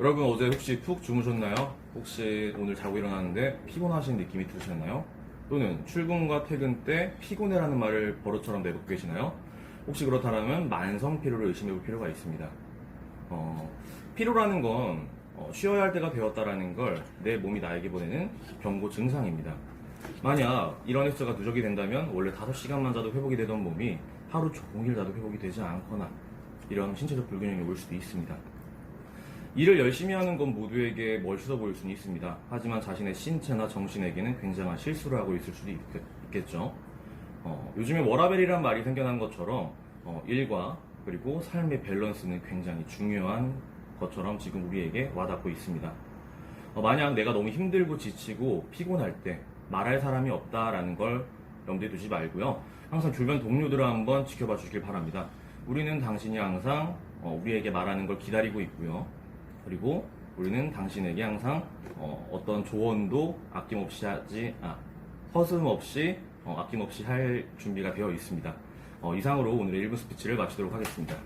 여러분 어제 혹시 푹 주무셨나요? 혹시 오늘 자고 일어났는데 피곤하신 느낌이 드셨나요? 또는 출근과 퇴근 때 피곤해라는 말을 버릇처럼 내뱉고 계시나요? 혹시 그렇다면 만성 피로를 의심해 볼 필요가 있습니다. 어, 피로라는 건 어, 쉬어야 할 때가 되었다라는 걸 내 몸이 나에게 보내는 경고 증상입니다. 만약 이런 횟수가 누적이 된다면 원래 5시간만 자도 회복이 되던 몸이 하루 종일 자도 회복이 되지 않거나 이런 신체적 불균형이 올 수도 있습니다. 일을 열심히 하는 건 모두에게 멋있어 보일 수는 있습니다. 하지만 자신의 신체나 정신에게는 굉장한 실수를 하고 있을 수도 있겠, 죠 요즘에 워라벨이란 말이 생겨난 것처럼 어, 일과 그리고 삶의 밸런스는 굉장히 중요한 것처럼 지금 우리에게 와닿고 있습니다. 어, 만약 내가 너무 힘들고 지치고 피곤할 때 말할 사람이 없다라는 걸 염두에 두지 말고요. 항상 주변 동료들을 한번 지켜봐 주길 바랍니다. 우리는 당신이 항상 어, 우리에게 말하는 걸 기다리고 있고요. 그리고 우리는 당신에게 항상 어, 떤 조언도 아낌없이 하지, 아, 서슴없이 어, 아낌없이 할 준비가 되어 있습니다. 어, 이상으로 오늘의 1분 스피치를 마치도록 하겠습니다.